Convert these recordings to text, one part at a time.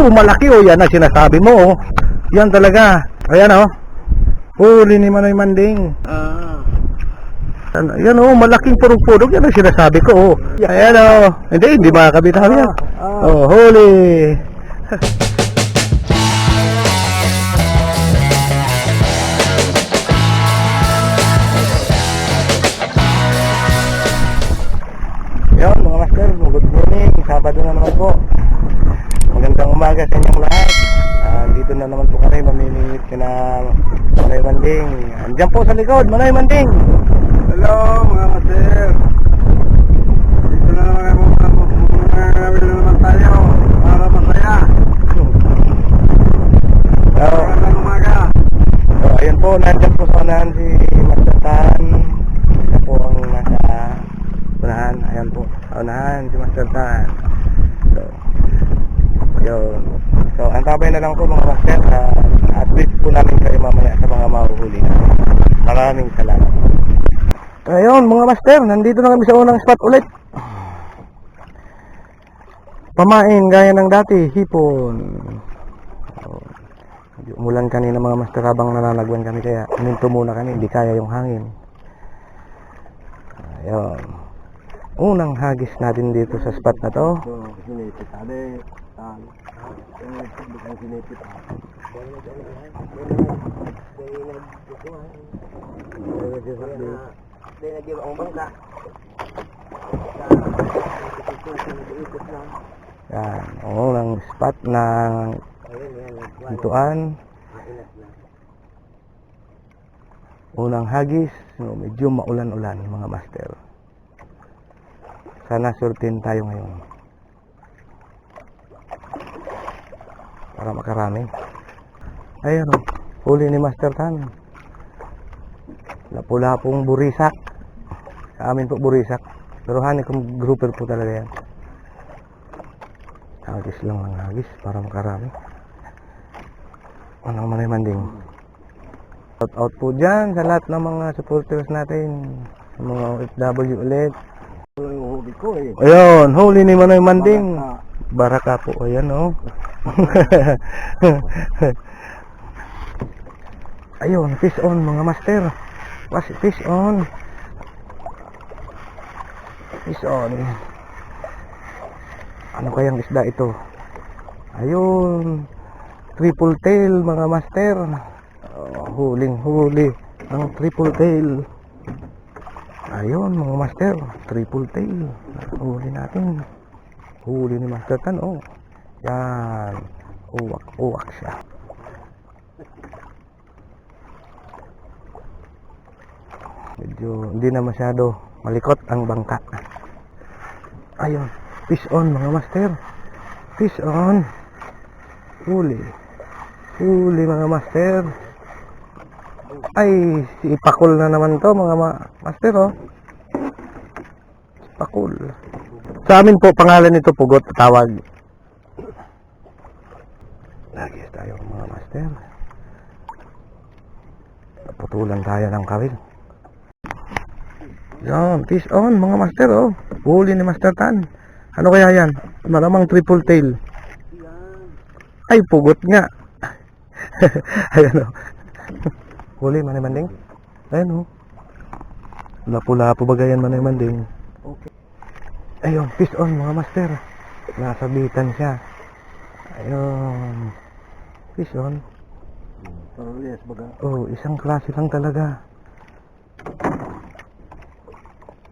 Oh, malaki oh. Yan ang sinasabi mo oh. Yan talaga. Ayan oh. Huli ni Manoy Manding. Ah. Ano, yan oh, malaking purong-purong. Yan ang sinasabi ko oh. Ayan oh. Hindi, hindi makakabitaw yan. Ah. Oh, huli. Yan mga master, good morning. Sabado na naman po. Magandang umaga sa inyong lahat. Ah, dito na naman po kami mamimingit ka na Manoy Manding. Andiyan po sa likod, Manoy Manding. Hello mga master. Dito na naman ako mga gagawin na naman tayo para masaya. Oh, Magandang umaga. oh, ayan po, nandiyan po sa unahan si Master Tan. Siya po ang nasa unahan. Ayan po, unahan si Master Tan. So, yun. So, antabay na lang po mga master. Uh, at least po namin kayo mamaya sa mga mahuhuli na. Maraming salamat. Ayun mga master, nandito na kami sa unang spot ulit. Pamain gaya ng dati, hipon. Medyo umulan kanina mga master habang nananagwan kami kaya huminto muna kami, hindi kaya yung hangin. Ayun. Unang hagis natin dito sa spot na to. So, sinipit. Ade, tan. Sinipit, bukang sinipit. Yan, unang spot ng hintuan. Unang hagis, no, medyo maulan-ulan mga master. Sana surtin tayo ngayon. Para makarami. Ayun, oh, huli ni Master Tan. Lapu-lapong burisak. Sa amin po burisak. Pero hani kung grouper po talaga yan. Hagis lang ng hagis para makarami. Ano man ay manding. Shout out po dyan sa lahat ng mga supporters natin. Sa mga OFW ulit. Eh. Ayun, huli ni Manoy Manding. Baraka. Po, ayan oh. Ayun, fish on mga master. Was fish on. Fish on. Ano kayang isda ito? Ayun. Triple tail mga master. Oh, huling huli ang triple tail. Ayun mga master, triple tail. Huli natin. Huli ni Master Tan, oh. Yan. Uwak-uwak siya. Medyo hindi na masyado malikot ang bangka. Ayun. Fish on mga master. Fish on. Huli. Huli mga master. Ay, si Ipakul na naman to mga ma- master oh. Ipakul. Sa amin po, pangalan nito Pugot, tawag. Lagi tayo mga master. Putulan tayo ng kawil. Yan, fish on mga master oh. Huli ni Master Tan. Ano kaya yan? Malamang triple tail. Ay, pugot nga. Ayan oh. Huli, manay manding. Ayan oh. Lapu-lapu bagayan manay manding. Okay. Ayun, fish on mga master. Nasabitan siya. Ayun. Fish on. Pero yes, baga. Oh, isang klase lang talaga.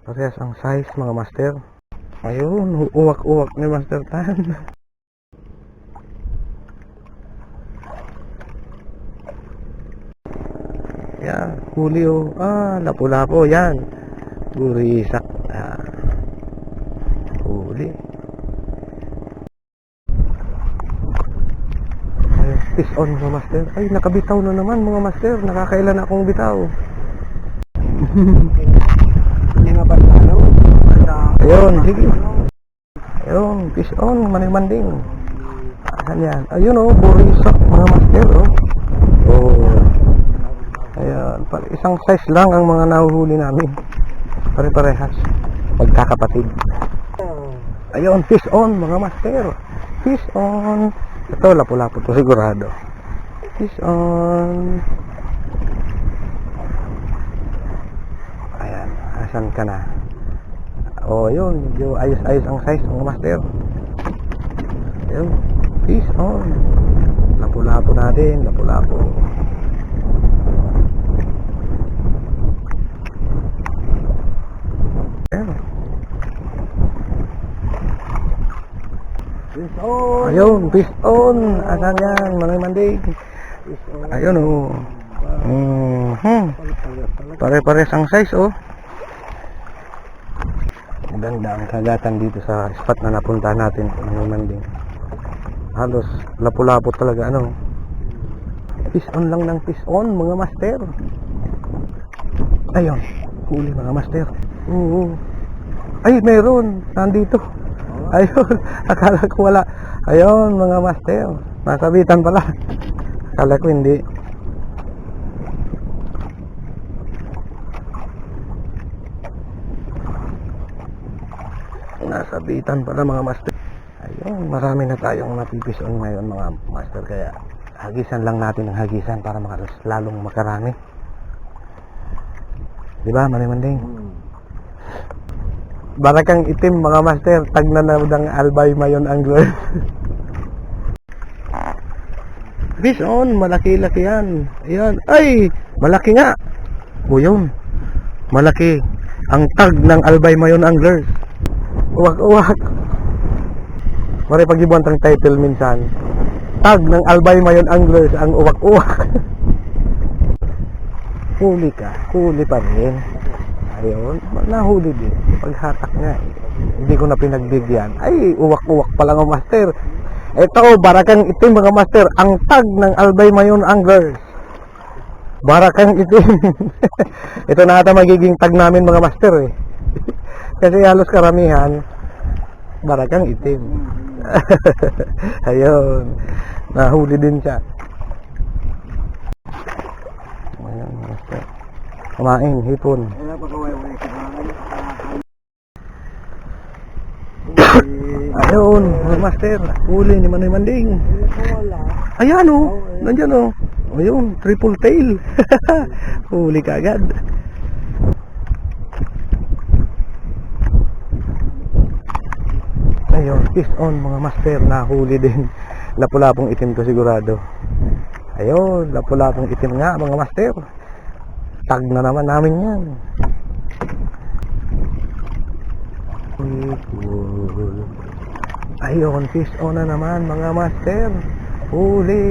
Parehas ang size mga master. Ayun, uwak-uwak ni Master Tan. Yan, huli oh. Ah, lapu-lapo, yan. Gurisak. Ah. Huli. Fish on mga master. Ay, nakabitaw na naman mga master. Nakakailan na akong bitaw. Hindi nga ba ano? Ayun, sige. Ayun, fish on, manimanding. Asan yan? Ayun oh, burisak mga master oh. Oh. Ayan, isang size lang ang mga nahuhuli namin. Pare-parehas. Pagkakapatid. Ayun, fish on mga master. Fish on. Ito, lapu-lapu to sigurado. Fish on. Ayan, asan ka na? Oh, yun, medyo ayos-ayos ang size mga master. Yun, fish on. Lapu-lapu natin, lapu-lapu. Ayan. Fish on! Ayun, fish on. Asan yan? Manay mandig. Ayun oh. Mhm. Pare-pares ang size oh. Maganda ang kagatan dito sa spot na napunta natin Manay Manding. Halos lapu-lapo talaga ano. Fish on lang ng fish on mga master. Ayun, huli mga master. Oo. Ay, meron. Nandito. Ayun, akala ko wala. Ayun, mga master. Nasabitan pala. Akala ko hindi. Nasabitan pala mga master. Ayun, marami na tayong napipison ngayon mga master. Kaya hagisan lang natin ang hagisan para maka, lalong makarami. Di ba, Manimanding? Hmm. Barakang itim mga master, tag na ng albay mayon angler. Fish on, malaki-laki yan. Ayan. Ay, malaki nga. O yun, malaki. Ang tag ng albay mayon anglers. Uwak-uwak. Mari pag-ibuan tang title minsan. Tag ng albay mayon anglers ang uwak-uwak. huli ka, huli pa rin. Ayun, nahuli din. Paghatak eh. hindi ko na pinagbigyan. Ay, uwak-uwak pa lang ang master. Ito, barakang itim mga master. Ang tag ng Albay Mayon Anglers. Barakang itim. Ito na ata magiging tag namin mga master eh. Kasi halos karamihan, barakang itim. Ayun, nahuli din siya. Ayun, master. Kumain, hipon. Kaya pa kaway wala kailangan. Ayun, mga master, huli ni Manoy Manding. Ayan oh, nandyan oh. Ayun, triple tail. huli ka agad. Ayun, fish on mga master, nahuli din. Lapu-lapong itim to sigurado. Ayun, lapu-lapong itim nga mga master. Tag na naman namin yan. Cool. Ayun, fish on na naman mga master. Huli.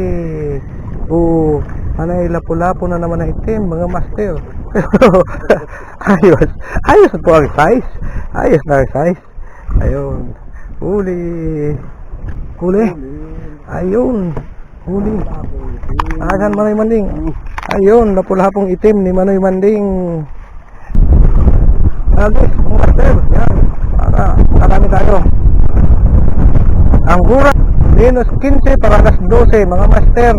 Oo, anay lapu-lapo na naman na itim mga master. ayos. Ayos po ang size. Ayos na ang size. Ayun. Huli. Huli. Ayun. Huli. Asan Manoy Manding? Ayun, lapu-lapong itim ni Manoy Manding. Agos, mga master. Yan. Para marami tayo. Ang gura, minus 15 para alas 12, mga master.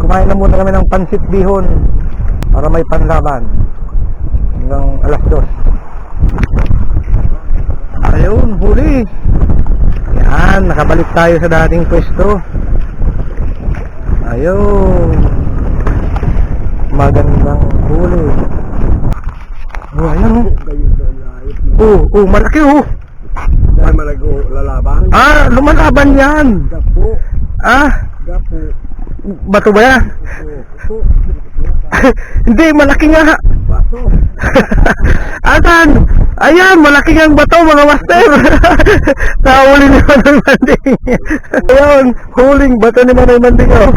Kumain na muna kami ng pansit bihon para may panlaban hanggang alas 2. Ayun, huli. Yan, nakabalik tayo sa dating pwesto. Ayun. Magandang huli. Oh, ayan oh. Oh, oh, malaki oh. Dahil malago lalaban. Ah, lumalaban yan. Gapo. Ah, Gapo. bato ba yan? Gapo. Hindi, malaki nga. Bato. Asan? Ayan, malaki ang bato mga master. Nahuli ni Manoy Manding. Ayun, huling bato ni Manoy Manding oh.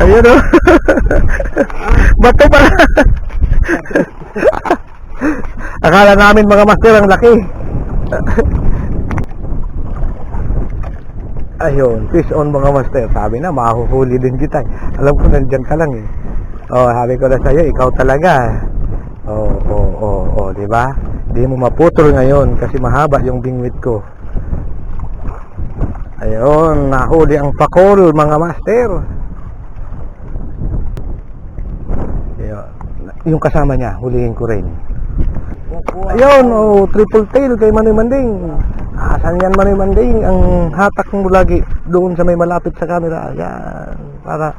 Ayun oh. bato pala. Akala namin mga master ang laki. Ayun, fish on mga master. Sabi na, mahuhuli din kita. Alam ko nandyan ka lang eh. Oh, sabi ko na sa'yo, ikaw talaga. Oh, oh, oh, oh, di ba? Di mo maputol ngayon kasi mahaba yung bingwit ko. Ayun, nahuli ang pakol mga master. Ayun, yung kasama niya, hulihin ko rin. Ayun, oh, triple tail kay Manoy Manding. Asan yan man manding ang hatak mo lagi doon sa may malapit sa camera. Ayan. Para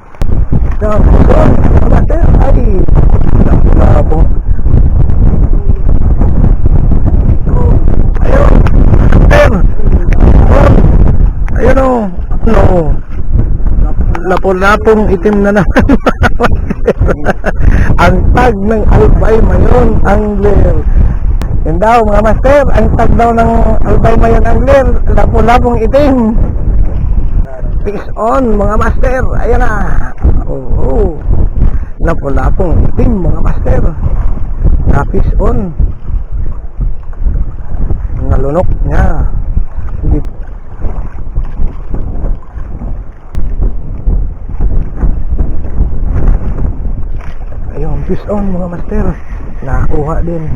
yan. Doon. Master. Ay. Labo. Ayun. Master. Ayun o. Ano o. Lapo-lapong itim na naman. ang tag ng albay mayon angler. Yan daw mga master, ang daw ng albay mayon angler, lapo-lapong itim. Fish on mga master, ayan na. Oo. Lapo-lapong itim mga master. Na fish on. Nalunok niya. Hindi Ayun, fish on mga master. Nakakuha din.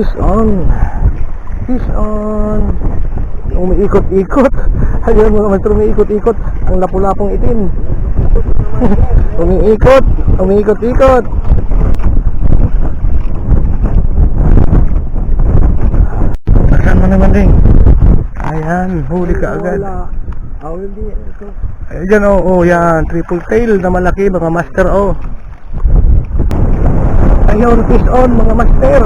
Fish on. Fish on. Umiikot-ikot. Ayun mga master, umiikot-ikot. Ang lapu-lapong itim. umiikot. Umiikot-ikot. Saan mo naman din? Ayan, huli ka agad. Ito. Ayan, oo, oh, yan. Triple tail na malaki, mga master, oh. Ayun, fish on, mga master.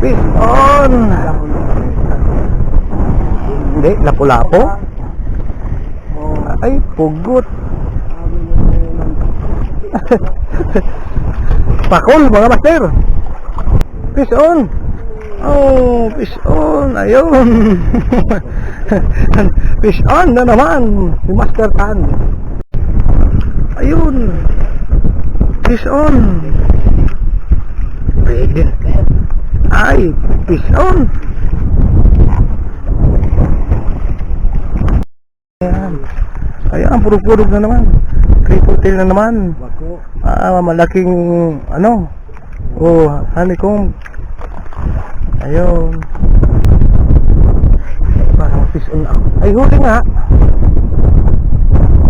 Fish on. Hindi, lapu-lapo. Ay, pugot. Pakol, mga master. Fish on. Oh, fish on. Ayun. fish on na naman. Si Master Tan. Ayun. Fish on. Pwede. Ay, fish on. Ayan. Ayan, purug-purug na naman. Triple tail na naman. Bako. Ah, malaking ano? Oh, honeycomb. Ayun. Parang fish on ako. Ay, huli nga.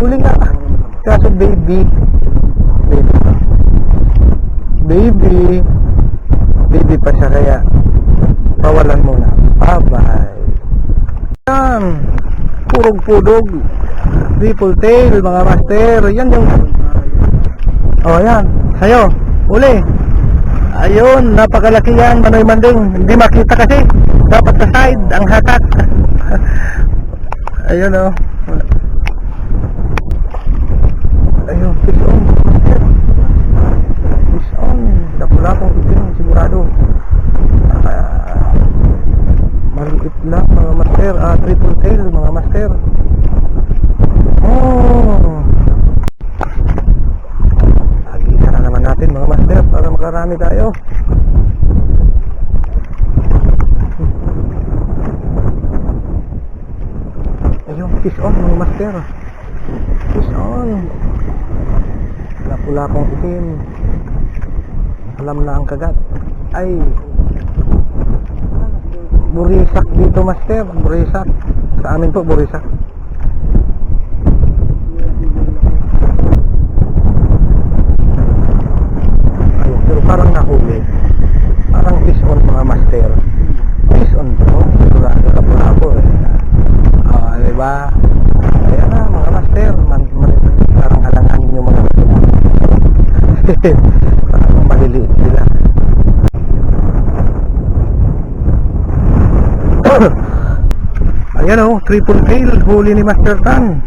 Huli nga. Kaso baby. Baby. Baby. Baby pa siya kaya pawalan muna. Bye-bye. Yan. Purog-purog. Triple tail, mga master. Yan yung Oh, ayan. Sa'yo. Uli. Ayun, napakalaki yan, Manoy Manding. Hindi makita kasi. Dapat sa side, ang hatak. Ayun, oh. Ayun, fish on. Fish on. Dakula kong itim, sigurado. Ah, maliit lang, mga master. Ah, triple tail, mga master. Oh. Agisa na naman natin mga master para makarami tayo. Ayun, fish on mga master. Fish on. Lapu-lapong itim. Alam na ang kagat. Ay. Burisak dito master. Burisak. Sa amin po, burisak. Ayun, pero parang nahuli. Parang fish on mga master. Fish on to. Sigurado ka po ako eh. Ah, mga master. Man, man, parang alang-angin yung mga master. parang maliliit Ayan oh, triple tail. Huli ni Master Tan.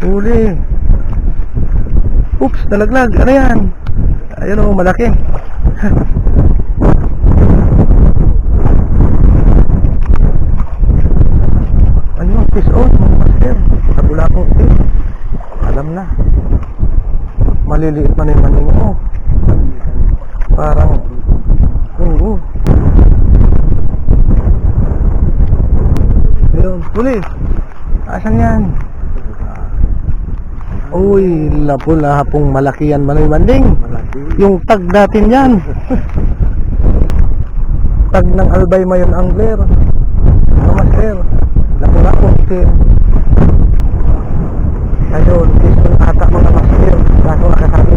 Huli. Oops, nalaglag. Ano yan? Ayun o, malaki. ano yung fish on, mga master? Sa bulakong fish. Alam na. Maliliit man yung maning. Parang, oo. Ayun, huli. Asan yan? Uy, lapula hapong malaki yan manoy manding. Malaki. Yung tag natin yan. tag ng Albay Mayon Angler. Mga master. Lapula ko itim. Ayun, tison ata mga master. Kaso nakasabi.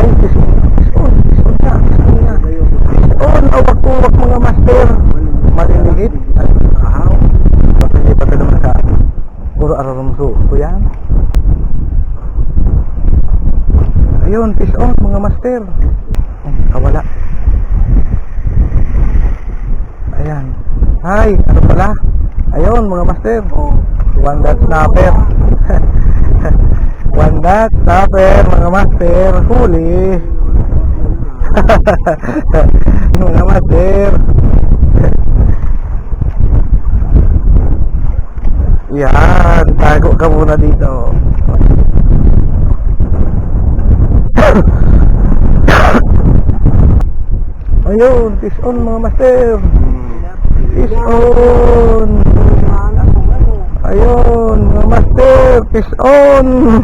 Ay, tison. Tison. Tison na. Tison na. Tison. Awak-uwak mga master. Maliliit. Ay, ahaw. Rumso ko yan. Ayun, fish on mga master. Oh, kawala. Ayan. Hi, ano pala? Ayun mga master. Oh. One dot snapper. One dot snapper mga master. Huli. mga master. Yan, tago ka muna dito. Ayun, fish on mga master. Fish on. Ayun, mga master, fish on.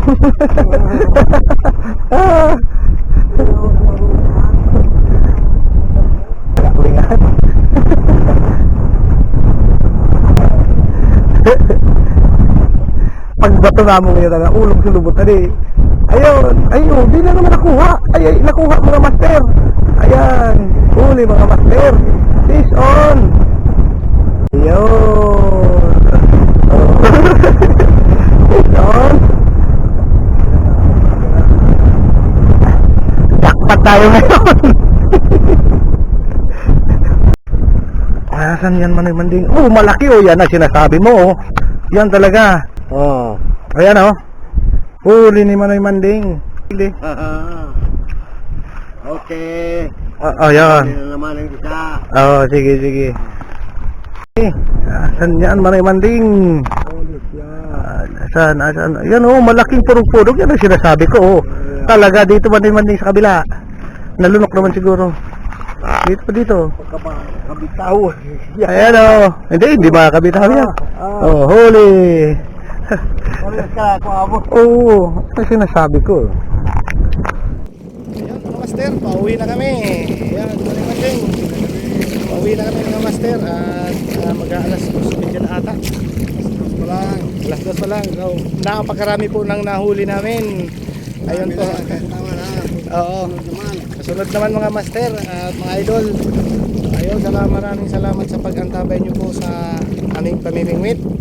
Ah. Kalingan. Pagbato na mo ngayon na ulog sa lubot tadi. Ayun, ayun, di na naman nakuha. Ay, ay, nakuha mga master. Ayan, huli mga master. Fish on. Ayun. Fish on. Jackpot tayo ngayon. Asan yan man manding? Oh, malaki oh. Yan ang sinasabi mo oh. Yan talaga. Oh. Ayan oh. Huli ni Manoy Manding. Hindi. Okay. Ah, ayan. Hindi na naman ang isa. Oh, sige, sige. Eh, asan yan Manoy Manding? Ulit yan. Ah, asan? Yan oh, malaking purog-purog. Yan ang sinasabi ko oh. Talaga dito Manoy Manding sa kabila. Nalunok naman siguro. Dito pa dito. Kabitaw. Ayan oh. Hindi, hindi makakabitaw yan. Ah. Oh, huli. Ulit ka, kuabo. Oo, ito yung sinasabi ko. Ayan mga master, pauwi na kami. Ayan, maling maling. Pauwi na kami mga master at uh, mag-aalas 12 na ata. Tapos pa lang. Alas 2 pa lang. So, napakarami po nang nahuli namin. Ayun po. Oo. Kasunod naman mga master at mga idol. Ayun, salamat maraming salamat sa pag-antabay nyo po sa aming pamimingwit.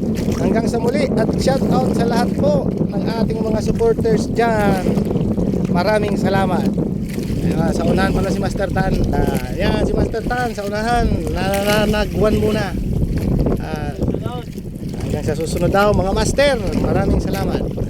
Hanggang sa muli at shout out sa lahat po ng ating mga supporters dyan. Maraming salamat. Ayan, sa unahan pala si Master Tan. Ah, yan, si Master Tan sa unahan. Nananagwan muna. Ah, hanggang sa susunod daw mga master. Maraming salamat.